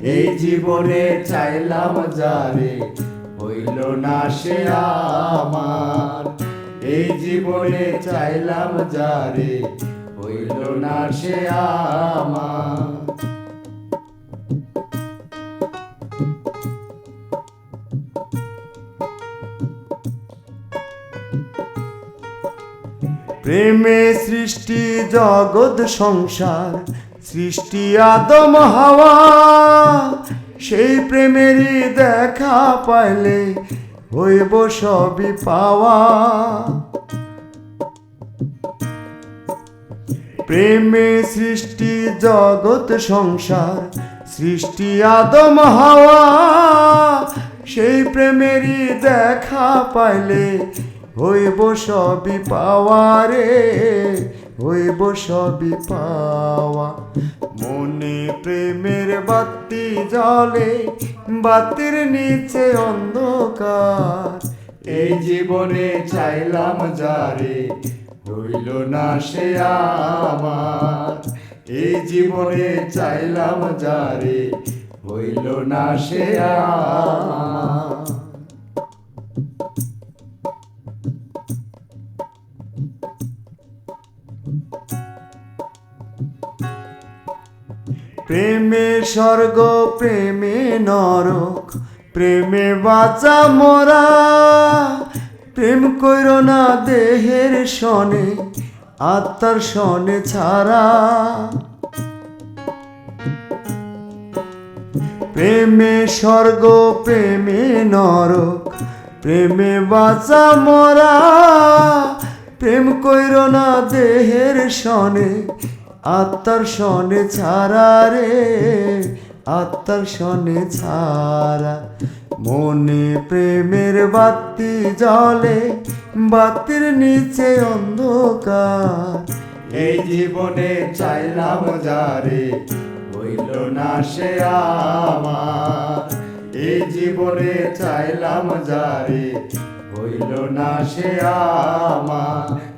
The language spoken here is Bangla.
এই জীবনে চাইলাম যারে, হইল না সে আমার। এই জীবনে চাইলাম যারে, হইল না সে আমার। প্রেমে সৃষ্টি জগৎ সংসার সৃষ্টি আদম হাওয়া, সেই প্রেমেরই দেখা পাইলে হইব সবই পাওয়া। প্রেমে সৃষ্টি, জগৎ, সংসার, সৃষ্টি আদম হাওয়া, সেই প্রেমেরই দেখা পাইলে হইব সবই পাওয়া রে। হইব সবই পাওয়া। মনে প্রেমের বাতি জলে বাতির নিচে অন্ধকার। এই জীবনে চাইলাম যারে, হইল না সে আমার। এই জীবনে চাইলাম যারে, হইল না সে আমার। প্রেমে স্বর্গ, প্রেমে নরক, প্রেমে বাঁচা মোরা। প্রেম কইর না দেহের সনে আত্মার সনে ছাড়া। প্রেমে স্বর্গ, প্রেমে নরক, প্রেমে বাঁচা মরা। প্রেম কইর না দেহের সনে আত্মার সনে ছাড়া রে, আত্মার সনে ছাড়া। মনে প্রেমের বাতি জলে বাতির নিচে অন্ধকার। এই জীবনে চাইলাম যারে, হইল না সে আমার। এই জীবনে চাইলাম যারে, হইল না সে আমার।